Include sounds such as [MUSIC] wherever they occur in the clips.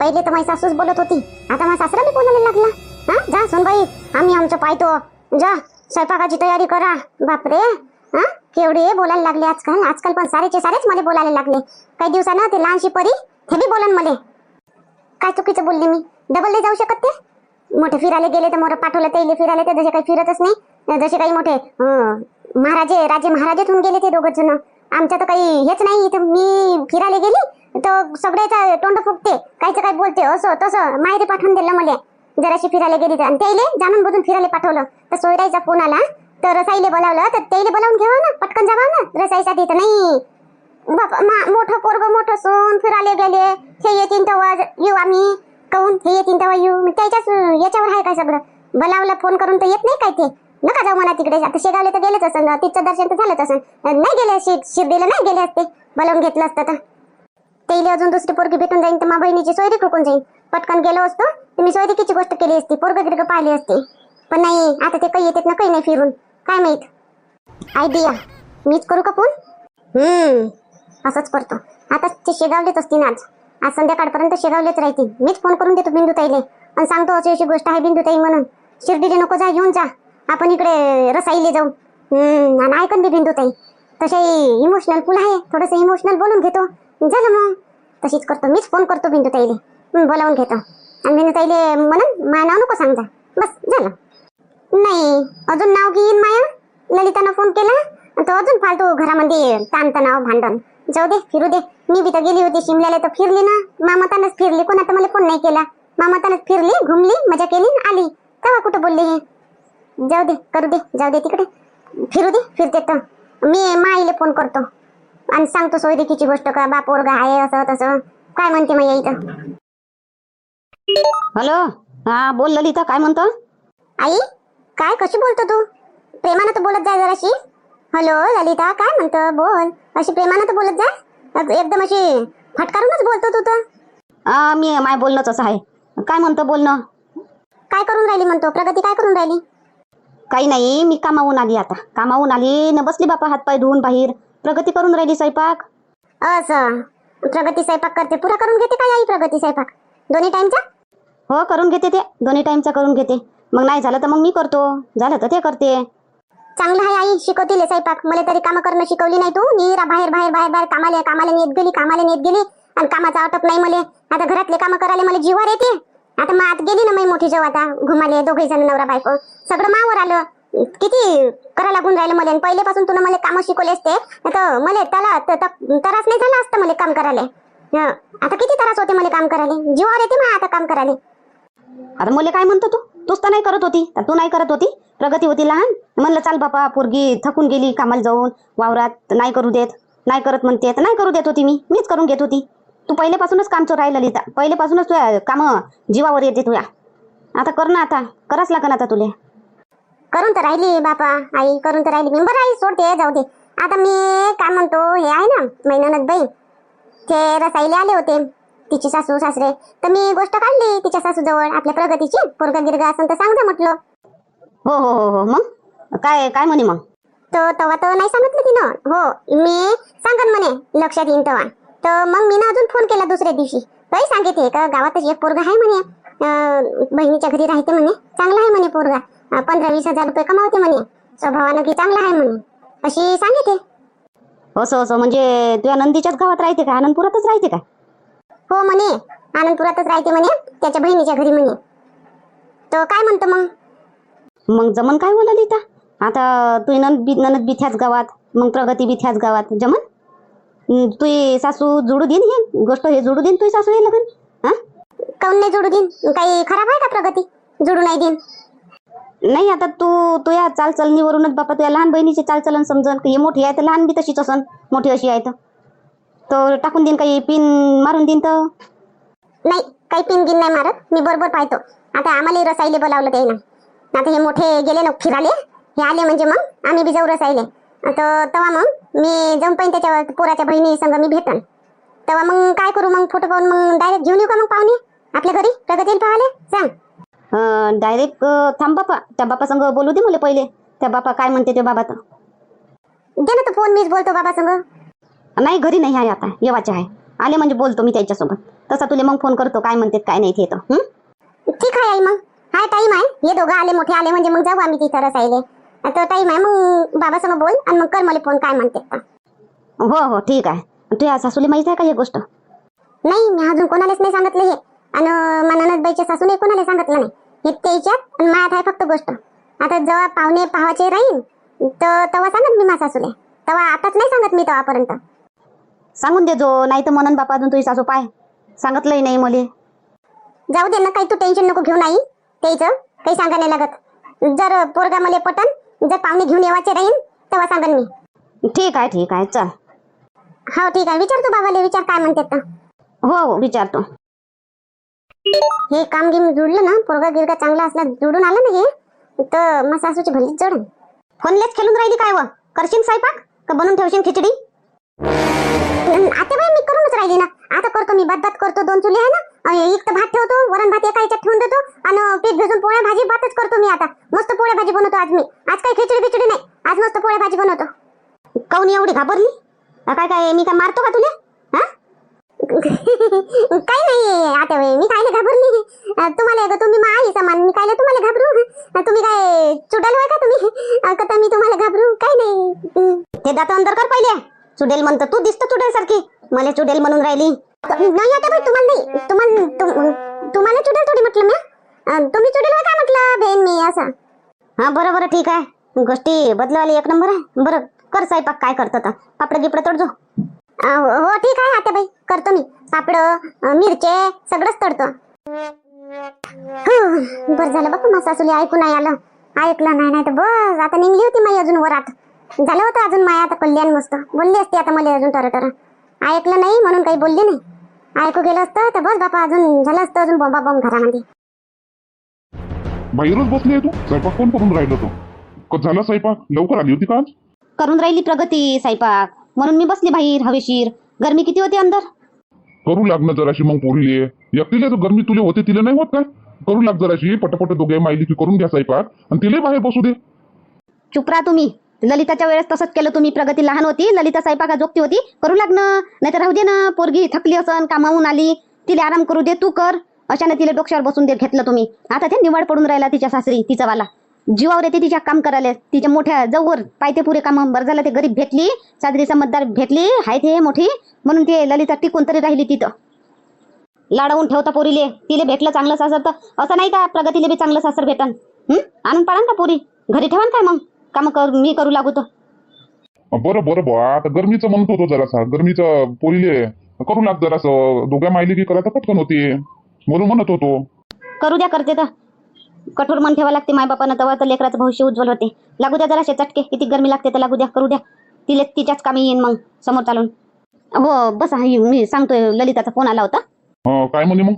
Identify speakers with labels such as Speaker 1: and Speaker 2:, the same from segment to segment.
Speaker 1: पहिले तर माझी सासूच बोलत होती. आता माझा सासरा बी बोलायला लागला. हा? जा सुनबाई आम्ही आमचं पाहतो. जा स्वयंपाकाची तयारी करा. बापरे. हा? केवढे बोलायला लागले आजकाल. आजकाल पण सारेचे सारेच मला बोलायला लागले. काही दिवसानं ते लहानशी परी हे बी बोलन मले. काय चुकीचं बोलले मी? डबल नाही जाऊ शकत ते? मोठे फिरायला गेले तर मोठं पाठवलं ते फिरायला ते जसे काही फिरतच नाही. जसे काही मोठे महाराजे राजे महाराजेतून गेले ते दोघं जण. आमच्या तर काही हेच नाही इथं. मी फिरायला गेली तर सगळ्याचा तोंड फुगते कायचं काय बोलते असं तसं माहेरी पाठवून दिलं मला. जराशी फिरायला गेली तर. आणि त्याईले जाणून बुजून फिरायला पाठवलं. तर सोयराईचा फोन आला. तर रसाईले बोलावलं तर त्याईले बोलावून घेऊ ना पटकन जावा ना रसाईसाठी तर नाही. बापा मोठं पोरग मोठं सोन फिरायला गेले. हे येतीन तेव्हा येऊ आम्ही. कहून हे येतीन तेव्हा येऊ. त्याच्याच याच्यावर आहे काय सगळं? बोलावलं फोन करून तर येत नाही काय ते? नका जाऊ मला तिकडे. आता शेगावले तर गेलेच असं. तिचं दर्शन तर झालंच असं. नाही गेले शिर्डीला नाही गेले असते. बोलावून घेतलं असतं तर. तेले अजून दुसरी पोरगी भेटून जाईन तर मा बहिणीची सोयरी ठोकून जाईन. पटकन गेलो असतो तर मी सोयरीकीची गोष्ट केली असती पोरग गिरग पाहिली असते. पण नाही आता ते काही येतात ना काही नाही फिरून. काय माहीत? आयडिया. मीच करू का फोन? हम्म असंच करतो. आता ते शेगावलेच असतील आज. आज संध्याकाळपर्यंत शेगावलेच राहतील. मीच फोन करून देतो बिंदुताईले. आणि सांगतो अशी अशी गोष्ट आहे बिंदुताई म्हणून. शिर्डीले नको जा घेऊन जा. आपण इकडे रसाईले जाऊ. हम्म आणि ऐकन बी बिंदुताई. तसे इमोशनल फुल आहे. थोडस इमोशनल बोलून घेतो. झालं मग. तशीच करतो. मीच फोन करतो बिंदू ताईले. बोलावून घेतो. आणि बिंदुताईले म्हणून माझं नाव नको सांगा बस झालं नाही अजून नाव घेईन माया? ललितानं फोन केला? तो अजून फालतू घरामध्ये ताणतणाव भांडण. जाऊ दे फिरू दे. मी बी तर गेली होती शिमल्याला तर फिरली ना. मामातानच फिरली. कोण आता मला फोन नाही केला. मामातानच फिरली घुमली मजा केली आली. तेव्हा कुठं बोलली हे? जाऊ दे करू दे जाऊ दे तिकडे. फिरू दे फिरते तर. मी माईले फोन करतो. आणि सांगतो सोयरिकीची गोष्ट का बाप वर्ग आहे असं तसं. काय म्हणते मग इथं?
Speaker 2: हॅलो? हा बोल ललिता काय म्हणतो?
Speaker 1: आई काय कशी बोलतो तू? प्रेमानं तर बोलत जाय जराशी. हॅलो ललिता काय म्हणतो? बोल. अशी प्रेमानं तर बोलत जाय. एकदम अशी फटकारूनच बोलतो तू तर.
Speaker 2: मी माय बोलणंच असं आहे. काय म्हणतो बोलणं
Speaker 1: काय करून राहिली म्हणतो? प्रगती काय करून राहिली?
Speaker 2: काही नाही मी कामावून आली आता. कामावून आली न बसली बापा हातपाय धुवून बाहेर. प्रगती करून राहिली स्वयंपाक?
Speaker 1: असं. प्रगती स्वयंपाक करते. पुरा करून घेते काय आई प्रगती स्वयंपाक? दोन्ही टाइमचा
Speaker 2: हो करून घेते ते. दोन्ही टाइमचा करून घेते. मग नाही झालं तर मग मी करतो. झालं तर ते करते.
Speaker 1: चांगलं आहे आई शिकवतील स्वयंपाक. मला तरी कामं करणं शिकवली नाही तू. नीरा बाहेर बाहेर बाहेर बाहेर. कामाला कामाला नेत गेली कामाला नेत गेली. आणि कामाचा आटप नाही मला. आता घरातले कामं करायला मला जीवार येते. आता मग आत गेली ना मी मोठी जेव्हा आता. घुमाले दोघे जण नवरा बायको सगळं मावर आलं. किती करा लागून राहिलं मला. आणि पहिल्यापासून तुला मला कामं शिकवले असते. तर मला त्याला त्रास नाही झाला असतं मला काम करायला. आता किती त्रास होते मला काम करायला? जीवावर येते मग आता काम करायला.
Speaker 2: आता मुले काय म्हणतो तू? तूच तर नाही करत होती. तर तू नाही करत होती? प्रगती होती लहान? म्हणलं चाल बापा पोरगी थकून गेली कामाला जाऊन वावरात नाही करू देत. नाही करत म्हणते. तर नाही करू देत होती मी. मीच करून घेत होती. तू पहिल्यापासूनच काम चोर राहिलं लिहिता पहिल्यापासूनच तुझ्या कामं जीवावर येते तुझ्या आता कर ना आता. कराच लागन आता तुले.
Speaker 1: करून तर राहिली बापा आई करून तर राहिली. मी बरं आई सोडते जाऊ दे. आता मी काय म्हणतो हे आहे ना महिन्यानंद बाई. ते रसाईले आले होते तिची सासू सासरे. तर मी गोष्ट काढली तिच्या सासूजवळ आपल्या प्रगतीची. पोरगा गिरगा असं तर सांग जा म्हटलं.
Speaker 2: हो हो हो हो मग? काय काय म्हणे मग?
Speaker 1: तर तेव्हा तर नाही सांगितलं तिनं. हो मी सांगन म्हणे लक्षात येईन तेव्हा तर मग मी ना अजून फोन केला दुसऱ्या दिवशी. काही सांगितले का गावातच एक पोरगा आहे म्हणे. बहिणीच्या घरी राहते म्हणे. चांगला आहे म्हणे पोरगा. पंधरा वीस हजार रुपये कमावते म्हणे. स्वभावानं की चांगला आहे म्हणे. अशी सांगितले
Speaker 2: असं असं म्हणजे तुझ्या नंदीच्याच गावात राहते का? आनंदपुरातच राहते का?
Speaker 1: हो म्हणे. आनंदपुरातच राहते म्हणे. त्याच्या बहिणीच्या घरी म्हणे. तर काय म्हणतो मग?
Speaker 2: मग जमन काय बोला लिहिता आता तू नंद बी ननद बी त्याच गावात मग प्रगती बी त्याच गावात. जमन? तुझी सासू जोडू देईन हे? गोष्ट हे जोडू देईन तुझी सासू हे लगन? हा?
Speaker 1: काऊन नाही जोडू देईन? काही खराब आहे का प्रगती? जोडू नाही देईन?
Speaker 2: नाही आता तू तुझ्या चालचलनीवरूनच बापा तुझ्या लहान बहिणीचे चालचलन समजन की हे मोठी आहे तर लहान बी तशीच असन मोठी अशी आहे तर. टाकून देईन काही पिन मारून देईन तर.
Speaker 1: नाही काही पिन गिन नाही मारत मी बरोबर पाहतो. आता आम्हाला रसायले बोलावलं ते ना आता हे मोठे गेले ना फिराले हे आले म्हणजे मग आम्ही बी जाऊ रसायले तर तेव्हा मग मी जाऊन पाहिजे त्याच्या पोराच्या बहिणी संग मी भेटन. तेव्हा मग काय करू मग फोटो पाहून मग डायरेक्ट घेऊन येऊ का मग पाहुणे? आपल्या घरी? प्रगतीला पाहायला सांग
Speaker 2: डायरेक्ट थांब बापा. त्या बापा संग बोलू दे मला पहिले. त्या बापा काय म्हणते ते बाबा तर
Speaker 1: दे ना तो फोन मीच बोलतो बाबा संग
Speaker 2: नाही घरी नाही आहे आता. येवाचे आहे. आले म्हणजे बोलतो मी त्याच्यासोबत. तसा तुला मग फोन करतो. काय म्हणते काय नाही ते तर. हं?
Speaker 1: ठीक आहे आई मग. हाय टाईम आहे. हे दोघं आले मोठे आले म्हणजे मग जाऊ आम्ही तिथं रसायले. आता टाईम आहे मग बाबा संग बोल आणि मग कर मला फोन काय म्हणते तर.
Speaker 2: हो हो ठीक आहे. तुझ्या सासूला माहीत आहे का ही गोष्ट?
Speaker 1: नाही मी अजून कोणालाच नाही सांगितलं हे. आणि मनानंद बाईच्या सासूने कोणाला सांगितलं नाही. हे त्याच्यात आणि मायात आहे फक्त गोष्ट. आता जेव्हा पाहुणे पाहायचे राहील तर तेव्हा सांगत मी माझ्या सासूले. तेव्हा आताच नाही सांगत मी तेव्हापर्यंत.
Speaker 2: सांगून दे जो नाही तर म्हणन बापा अजून तुझी सासू पाय. सांगितलंही नाही मले.
Speaker 1: जाऊ दे ना काही तू टेन्शन नको घेऊ नाही. त्याचं काही सांगा नाही लागत. जर पोरगा मला पटन जर पाहुणे घेऊन येवायचे राहील तेव्हा सांगन मी.
Speaker 2: ठीक आहे ठीक आहे चल.
Speaker 1: हो ठीक आहे. विचार तू बाबाले विचार काय म्हणते तर.
Speaker 2: हो हो विचारतो.
Speaker 1: हे काम गेम जुडलं ना पोरगा गिरगा चांगला असला जुडून आलं ना हे तर मग सासूची भलीच जड
Speaker 2: फोनलेच खेळून राहिली काय व? करशील स्वयंपाक? का बनवून ठेवशील खिचडी?
Speaker 1: आता बाई मी करूनच राहिली ना. आता करतो मी भात भात करतो दोन चुली आहे ना. एक तर भात ठेवतो वरण भात एका याच्यात ठेवून देतो आणि पीठ भिजून पोळ्या भाजी भातच करतो मी आता. मस्त पोळ्या भाजी बनवतो आज मी. आज काही खिचडी बिचडी नाही. आज मस्त पोळ्या भाजी बनवतो.
Speaker 2: काऊन एवढी घाबरली? काय काय मी काय मारतो का तुला? [LAUGHS]
Speaker 1: काय नाही आता बाई मी कायले घाबरली. तुम्हाला ग- तुम्ही मा समान. मी कायले तुम्हाला घाबरू? तुम्ही काय चुडेल होय का तुम्ही? कथा मी तुम्हाला घाबरू? काय नाही.
Speaker 2: ते दात अंदर कर पहिले. चुडेल म्हणतो तू दिसत चुडेल सारखी मला चुडेल म्हणून राहिली.
Speaker 1: नाही आता बाई तुम्हाला नाही. तुम्हाला तुम्हाला चुडेल थोडी म्हटलं मी? तुम्ही चुडेल होय का म्हटलं बहीण मी असं?
Speaker 2: हा बरं बरं ठीक आहे. गोष्टी बदलवाली एक नंबर आहे. बरं कर साहेब काय करतो तर. पापड गिपड तोडजो
Speaker 1: हो ठीक आहे आता बाई करतो मी. पापड मिरचे सगळंच तडतो. बर झालं बापू माझ्या सासूले ऐकून नाही आलं. ऐकलं नाही नाही तर बस आता निघली होती माई अजून वरात. झालं होतं अजून माया आता कल्याण मस्त. बोलली असती आता मला अजून टर टर. ऐकलं नाही म्हणून काही बोलली नाही. ऐकू गेलं असतं तर बस बापा अजून झालं असतं अजून बोंबा बॉम्ब घरामध्ये.
Speaker 3: बाहेरच बसली आहे तू? स्वयंपाक कोण करून राहिलं तू? झाला स्वयंपाक? लवकर आली होती का
Speaker 2: करून राहिली प्रगती स्वयंपाक. म्हणून मी बसली बाहेर हवेशीर. गरमी किती होती अंदर?
Speaker 3: करू लाग ना जराशी मग पोरीले. एकटीला तर गरमी तुले होते तिला नाही होत काय? करू लाग जराशी पटापट दोघे माहिली की करून घ्या स्वयंपाक. आणि तिला बाहेर बसू दे.
Speaker 2: चुप राहा तुम्ही. ललिताच्या वेळेस तसंच केलं तुम्ही. प्रगती लहान होती. ललिता स्वयंपाका जोगती होती. करू लागणं नाही तर राहू दे ना. पोरगी थकली असन कामावून आली. तिला आराम करू दे तू कर. अशाने तिला डोक्यावर बसून दे घेतलं तुम्ही. आता ते निवड पडून राहिला तिच्या सासरी तिचा वाला. जीवावर येते तिच्या काम करायला. तिच्या मोठ्या जवळ पायते पुरे काम बरं झालं ते गरीब भेटली साजरी समजदार भेटली हाय ते मोठी म्हणून ते ललिता टिकून तरी राहिली तिथं. लाडवून ठेवता पोरीले तिले भेटलं चांगलं सासर तर असं नाही का प्रगतीले बी चांगलं सासर भेटन? आणून पाडान का पोरी घरी ठेवान काय मग? काम कर मी करू लागू तर.
Speaker 3: बरं बरं बुवा आता गरमीचं म्हणत होतो जरासा गरमीचं पोरीले करू लाग जरासं दोघ्या माहिली की करा तर पटकन होती म्हणून म्हणत होतो.
Speaker 2: करू द्या करते तर. कठोर मन ठेवा लागते मायबापानं तेव्हा तर लेकराचं भविष्य उज्ज्वल होते. लागू द्या जराशे चटके किती गरमी लागते तर लागू द्या. करू द्या. तिले तिच्याच कामी येईन मग समोर चालून. हो बस मी सांगतोय ललिताचा फोन आला होता.
Speaker 3: हं, काय म्हणे मग?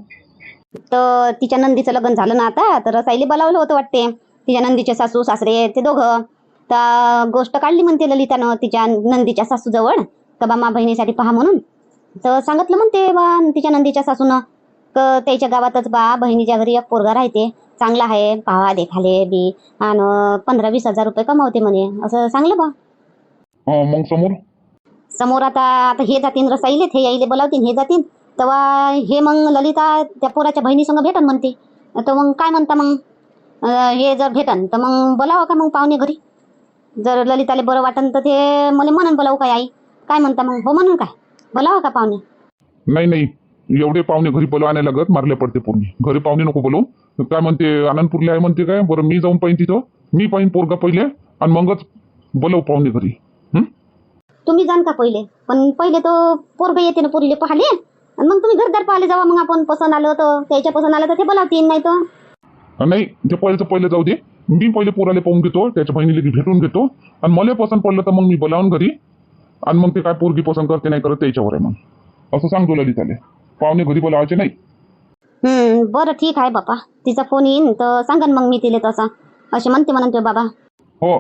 Speaker 2: तर तिच्या नंदीचं लग्न झालं ना आता तर रसाईले बोलावलं होतं वाटते. तिच्या नंदीचे सासू सासरे ते दोघं. तर गोष्ट काढली म्हणते ललितानं तिच्या नंदीच्या सासूजवळ. का बा मा बहिणीसाठी पहा म्हणून. तर सांगितलं म्हणते बा तिच्या नंदीच्या सासूनं. क त्याच्या गावातच बा बहिणीच्या घरी एक पोरगा राहते. चांगला आहे पाहा देखाले बी. आणि पंधरा वीस हजार रुपये कमावते म्हणे. असं सांगलं बा.
Speaker 3: मग समोर?
Speaker 2: समोर आता आता हे जातीन रसाईले हे याईले बोलावतीन हे जातीन. तेव्हा हे मग ललिता त्या पोराच्या बहिणीसंग भेटन म्हणते. तर मग काय म्हणता मग? हे जर भेटन तर मग बोलावं का मग पाहुणे घरी? जर ललिताले बरं वाटन तर ते मला म्हणून बोलावू काय आई? काय म्हणता मग? हो म्हणून काय? बोलावं का पाहुणे?
Speaker 3: नाही नाही. एवढे पाहुणे घरी बोलवा नाही लागत मारले पडते पोरगी. घरी पाहुणे नको बोलवू काय म्हणते आनंदपूरला आहे म्हणते काय? बरं मी जाऊन पाहिन तिथं. मी पाहिन पोरगा पहिले आणि मगच बोलव पाहुणे घरी. हं?
Speaker 2: तुम्ही जाण का पहिले? पण पहिले तो पोरग येते ना पोरीले पाहिले आणि मग तुम्ही घरदार पाहिले जावा मग आपण पसंत आलं तर त्याच्या पसंत आलं तर ते बोलावतीन नाही तर.
Speaker 3: नाही ते पहिलं पहिले जाऊ दे. मी पहिले पोराला पाहून घेतो त्याच्या बहिणीला भेटून घेतो. आणि मला पसंत पडलं तर मग मी बोलावून घरी. आणि मग ते काय पोरगी पसंत करते नाही करत त्याच्यावर आहे मग. असं सांगतो ललिताले. पाहुणे घरी बोलावायचे नाही.
Speaker 2: हम्म बरं ठीक आहे बापा. तिचा फोन येईन तर सांगन मग मी तिले तसा. असे म्हणते म्हणून ते बाबा.
Speaker 3: हो.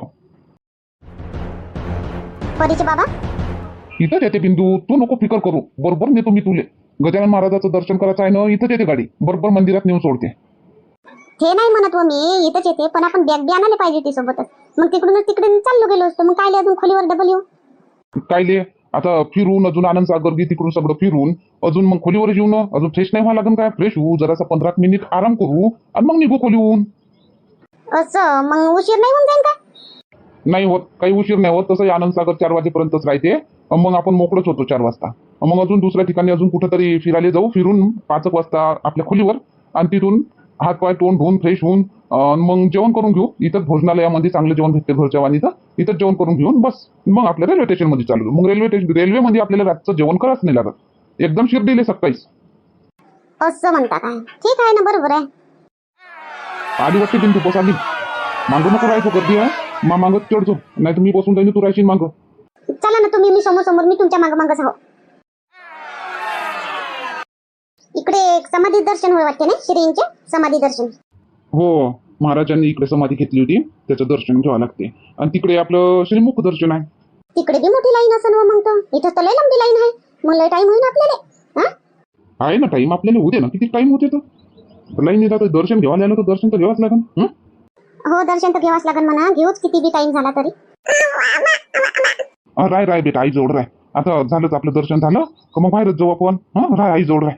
Speaker 1: परीचे बाबा?
Speaker 3: इथंच येते बिंदू तू नको फिकर करू. बरोबर नेतो मी तुले. गजानन महाराजाचं दर्शन करायचं आहे ना इथंच येते गाडी. बरोबर मंदिरात नेऊन सोडते.
Speaker 1: हे नाही म्हणत हो मी इथंच येते. पण आपण बॅग बी आणायला पाहिजे ती सोबतच. मग तिकडूनच तिकडे चाललो गेलो असतो. मग काय अजून खोलीवर डबल येऊ
Speaker 3: काय ले? आता फिरून अजून आनंद सागर तिकडून सगळं फिरून अजून मग खोलीवर येऊ ना अजून फ्रेश नाही व्हावं लागेल काय? फ्रेश होऊ जरासा पंधरा मिनिट आराम करू आणि मग निघू खोलीहून.
Speaker 1: असं? मग उशीर नाही होऊन जाईल का?
Speaker 3: नाही होत. काही उशीर नाही होत. तसंही आनंद सागर चार वाजेपर्यंतच राहते. मग आपण मोकळच होतो चार वाजता. मग अजून दुसऱ्या ठिकाणी अजून कुठेतरी फिरायला जाऊ. फिरून पाच वाजता आपल्या खोलीवर आणि तिथून हात पाय तोंड धुवून फ्रेश होऊन मग जेवण करून घेऊ. इथंच भोजनालयामध्ये चांगलं जेवण भेटते घरच्या वाणीचं. इथंच जेवण करून घेऊन बस. मग आपल्या रेल्वे स्टेशनमध्ये चालू. मग रेल्वे स्टेशन रेल्वेमध्ये आपल्याला रातचं जेवण करावंच नाही लागत. एकदम शिर्डीले सकाळीच
Speaker 1: असं म्हणता काय? ठीक आहे ना बरोबर आहे.
Speaker 3: आधी वाटते तू बस आली मागं नको राहायचो गर्दी आहे. मा मागत चढतो नाही मी बसून जाईन तू राहशील मागं.
Speaker 1: चला ना तुम्ही मी समोर समोर मी तुमच्या मागं मागच आहो. इकडे एक समाधी दर्शन होय वाटते ना श्रींचे समाधी दर्शन.
Speaker 3: हो महाराजांनी इकडे समाधी घेतली होती त्याचं दर्शन घ्यावं लागते. आणि तिकडे आपलं श्रीमुख दर्शन आहे.
Speaker 1: तिकडे बी मोठी लाईन असेल मग तर इथं तर लय लांबी लाईन आहे. मग लय टाइम होईल आपल्याला हा?
Speaker 3: आहे ना टाइम आपल्याला होते ना. किती टाइम होते तर? लाईन येतात दर्शन घ्यायला आलं तर दर्शन तर घ्यावंच लागेल हं?
Speaker 1: दर्शन तर घ्यावाच लागेल म्हणा. घेऊच किती बी टाइम झाला तरी.
Speaker 3: राय राय बेटा आई जवळ राय. आता झालंच आपलं दर्शन झालं का मग बाहेरच जाऊ आपण? हा? राय आई जवळ राय.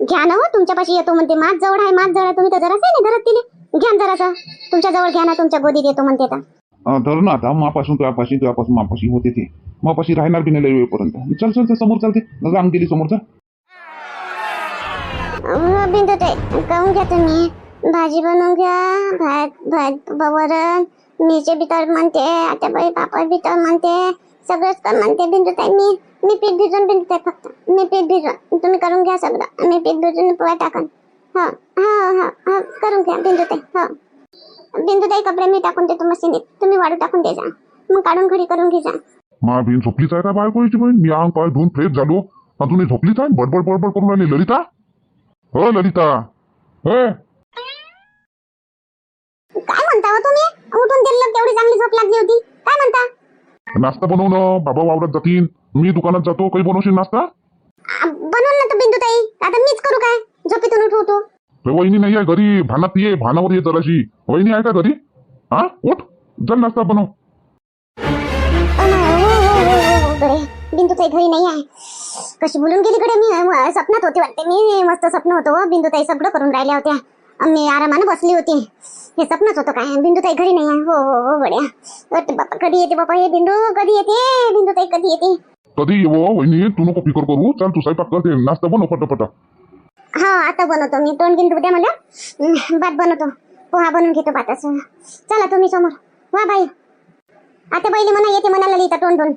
Speaker 1: घ्या ना हो तुमच्यापाशी येतो म्हणते. माझ जवळ आहे माझ जवळ आहे. तुम्ही तर जरासं नाही धरत तिने घ्या ना जरासं. तुमच्या जवळ घ्या ना तुमच्या गोदीत येतो म्हणते आता.
Speaker 3: अं, धर ना आता मापासून तुझ्यापाशी तुझ्यापासून मापाशी होते ते. मापाशी राहणार बी नाही वेळपर्यंत. चल चल चल समोर चालते रांग गेली समोरचा.
Speaker 1: बिंदू ताई काहून घ्या तुम्ही. भाजी बनवून घ्या. भात भात वरण मिरचे बितर म्हणते. आता बाई पापड बितर म्हणते. सगळंच कर. म्हणते बिंदू ताई मी मी पीठ भिजून बिंदू ताई फक्त. मी पीठ भिजून तुम्ही करून घ्या सगळं. मी पीठ भिजून पोळ्या टाकन. हा हा हा हा. करून घ्या बिंदू ताई हो. बिंदू ताई कपडे मी टाकून देतो मशीनीत. तुम्ही वाळू टाकून दे जा. मग काढून घडी करून घे जा.
Speaker 3: मा बिन झोपलीच आहे का बायकोची बहीण? मी अंग पाय धुवून फ्रेश झालो. अजून झोपलीच आहे? बडबड बडबड करून राहिली ललिता. हो ललिता. हे.
Speaker 1: काय म्हणता हो तुम्ही? उठून दिलं तेवढी चांगली झोप लागली होती? काय म्हणता?
Speaker 3: नाश्ता बनवणं बाबा वावरात जातील. मी दुकानात जातो. काही बनवशील नाश्ता?
Speaker 1: आ, बनवून ना तू बिंदू ताई आता मीच करू काय? झोपेतून उठू उठू
Speaker 3: वहिनी नाही आहे घरी. भानात ये. भानावर ये जराशी. वहिनी आहे का घरी? हा उठ. चल नाश्ता बनव.
Speaker 1: हो, हो, हो, गडे बिंदू ताई घरी. नाही आहे. कशी बोलून गेली कडे मी? अ, स्वप्नात होती वाटते मी. मस्त स्वप्न होतं हो बिंदू ताई सगळं करून राहिल्या होत्या. मी आरामानं बसली होती. हे स्वप्नच होतं काय? बिंदू ताई घरी नाही आहे. हो हो हो गड्या अरे बापा कधी येते बाबा हे बिंदू कधी येते? बिंदू ताई कधी येते?
Speaker 3: कधी येव वहिनी? तू नको फिकर करू. चल तू स्वयंपाक करते नाश्ता बनव पटापटा.
Speaker 1: हा आता बनवतो मी. तोंड गिंदू द्या मला. हं, भात बनवतो. पोहा बनवून घेतो भाताचं. चला तुम्ही समोर. वा बाई. आता बैली म्हणा येते म्हणाला लिहिता तोंड धुवून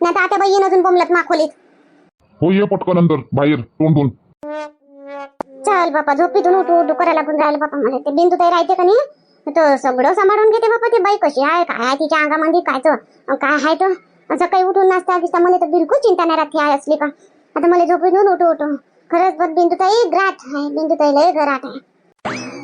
Speaker 1: नाही तर आता बाई येईन अजून बोंबलत माखोलीत.
Speaker 3: हो ये पटकन अंदर बाहेर तोंड धुवून
Speaker 1: चल बापा झोपीतून उठू उठू करायला लागून राहिलं बापा मला. ते बिंदू ताई राहते का नाही? तर सगळं सांभाळून घेते बापा ते बाई कशी आहे काय आहे तिच्या अंगामध्ये कायचं काय आहे तर सकाळी उठून नाश्ता बिस्ता मला तर बिलकुल चिंता नाही राहते आहे असली का? आता मला झोपीतून उठू उठू. खरंच बघ बिंदू ताई ग्राट आहे. बिंदू ताई लय घराट आहे.